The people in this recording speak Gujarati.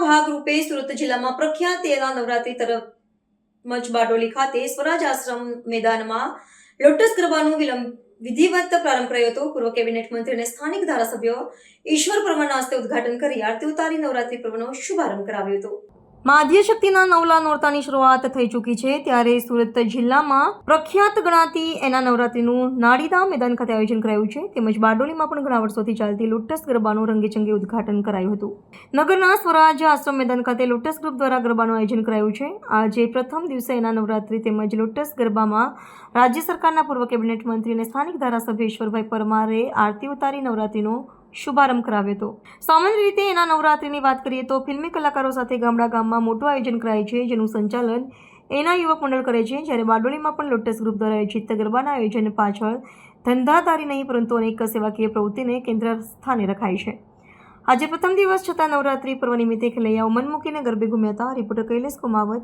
ભાગરૂપે સુરત જિલ્લામાં પ્રખ્યાત તેરા નવરાત્રી તરફ મચ બારડોલી ખાતે સ્વરાજ આશ્રમ મેદાનમાં લોટસ ગરબાનું વિલંબ વિધિવત પ્રારંભ કર્યો હતો. પૂર્વ કેબિનેટ મંત્રી અને સ્થાનિક ધારાસભ્યો ઈશ્વર પરમારના હસ્તે ઉદઘાટન કરી આરતી ઉતારી નવરાત્રી પર્વનો શુભારંભ કરાવ્યો હતો. માધ્ય શક્તિના નવલા નોરતાની શરૂઆત થઈ ચૂકી છે ત્યારે સુરત જિલ્લામાં પ્રખ્યાત ગણાતી એના નવરાત્રીનું નાડીધામ મેદાન ખાતે આયોજન કરાયું છે. તેમજ બારડોલીમાં પણ ઘણા વર્ષોથી ચાલતી લોટસ ગરબાનું રંગેચંગે ઉદ્ઘાટન કરાયું હતું. નગરના સ્વરાજ આશ્રમ મેદાન ખાતે લોટસ ગ્રુપ દ્વારા ગરબાનું આયોજન કરાયું છે. આજે પ્રથમ દિવસે એના નવરાત્રી તેમજ લોટસ ગરબામાં રાજ્ય સરકારના પૂર્વ કેબિનેટ મંત્રી અને સ્થાનિક ધારાસભ્ય ઈશ્વરભાઈ પરમારે આરતી ઉતારી નવરાત્રીનો શુભારંભ કરાવ્યો હતો. સામાન્ય રીતે એના નવરાત્રિની વાત કરીએ તો ફિલ્મી કલાકારો સાથે ગામડા ગામમાં મોટું આયોજન કરાય છે, જેનું સંચાલન એના યુવક મંડળ કરે છે, જ્યારે બારડોલીમાં પણ લોટસ ગ્રુપ દ્વારા આયોજિત ગરબાના આયોજન પાછળ ધંધાધારી નહીં, પરંતુ અનેક સેવાકીય પ્રવૃત્તિને કેન્દ્ર સ્થાને રખાય છે. આજે પ્રથમ દિવસ છતાં નવરાત્રી પર્વ નિમિત્તે ખેલૈયાઓ મન મૂકીને ગરબે ઘૂમ્યા હતા. રિપોર્ટર કૈલેશ કુમાવત